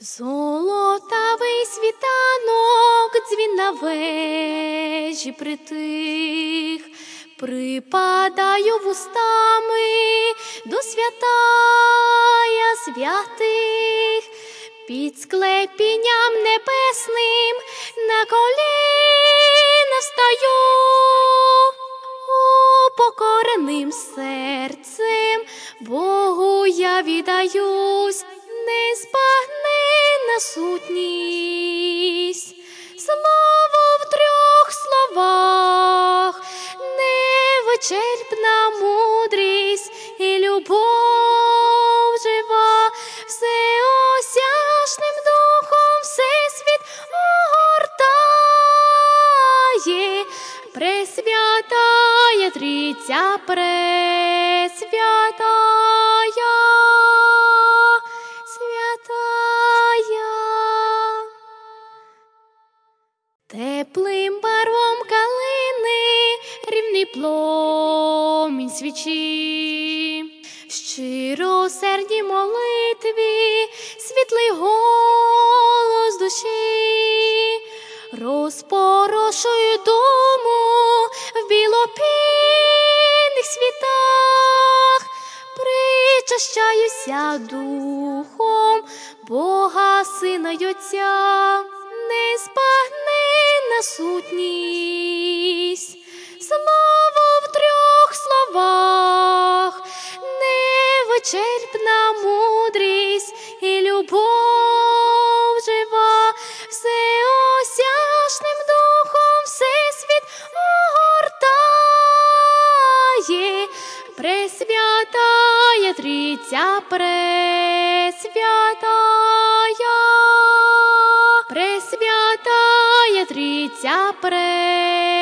Золотавий світанок, дзвін на вежі притих, припадаю вустами до святая святих, під склепінням небесним на коліна встаю, упокореним серцем Богу я незбагненна сутність, слово в трьох словах, невичерпна мудрість і любов жива, всеосяжним духом всесвіт огортає, пресвятая трійця пресвятая, пломінь свічі, щиросердні молитві, світлий голос душі, розпорошую дому в білопінних світах, причащаюся духом Бога Сина й Отця, незбагненна сутність, невичерпна мудрість і любов жива, всеосяжним духом всесвіт огортає, пресвятая трійця пресвятая, пресвятая трійця пресвятая.